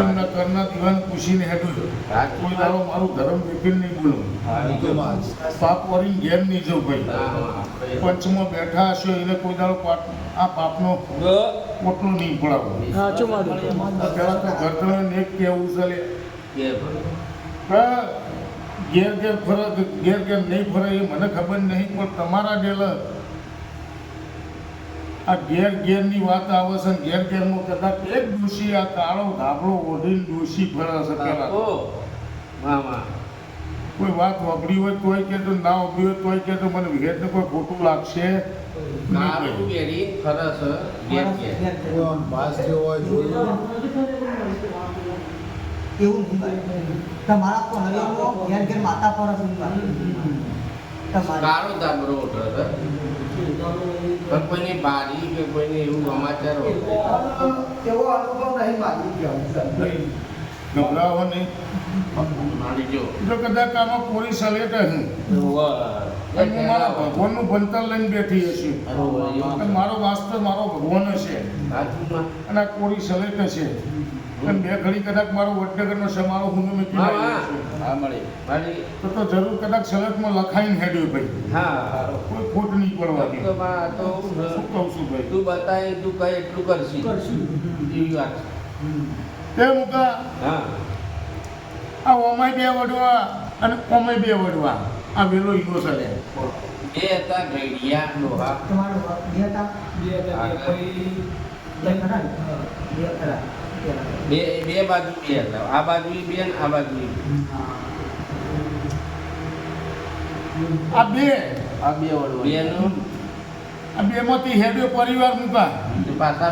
એમના ઘરના દીવાને પૂછીને હેડું છું. કોઈ દાડો મારું ધર્મ વિપિન નહીં બોલું પાપ વળીને ઘેર નહીં જવું ભાઈ. પંચમાં બેઠા હશો એને કોઈ દાડો પાપ આ પાપનો પોટલો નહીં પડાવો. પેલા તો ગરદણ એક કેવું ચાલે ગેર ઘેર ઘેર ફરે ગેર ઘેર ઘેર નહીં ફરે એ મને ખબર નહીં પણ તમારા ડેલ આ ઘેર ઘેરની વાત આવે છે ને ઘેર ઘેરમાં કદાચ એક દોષી આ કાળો ધાબળો ઓઢીને દોષી ફરે છે પેલા કોઈ વાત વાપરી હોય તોય કે તો ના વાપરી હોય તોય કે તો મને ભેટને કોઈ ખોટું લાગશે એવું તમારા પણ હરિયામાં ઘેર ઘેર માતા પર પણ કોઈની બારી કે કોઈને એવું સમાચાર એવો અનુભવ નહીં મારી ગયો ગભરાવો નહીં. જો. જો કદાચ આમાં પોલીસ સલેટ હું મારા ભગવાનનું ભણતર લઈને બેઠી હશે. મારો વાસ્તવ મારો ભગવાન હશે. અને આ કોરી સલેટ છે અને બે ઘડી કદાચ મારો વડનગરનો સમારોહ હું મેં હા હા. મળી. ભાઈ તો તો જરૂર કદાચ સલેટમાં લખાઈને હેડ્યો ભાઈ. હા કોઈ ખોટ નહીં પડવાની તો માં તો શું કહું છું ભાઈ? તું બતાય તું કઈ એટલું કરશી. એવી વાત. તે મુકા હા. આ ઓમાય બે વડવા અને ઓમાય બે વડવા. આ વેલો ઈનો સલે બે હતા ઘડિયા લોહા તમારો બે હતા બે ખરા ને? બે ખરા બે બે બે બાજુ બે હતા આ બાજુ બે ને આ બાજુ આ બે. આ બે વડો બે નું. આ બેમાંથી હેડ્યો પરિવાર મૂકા. પાછા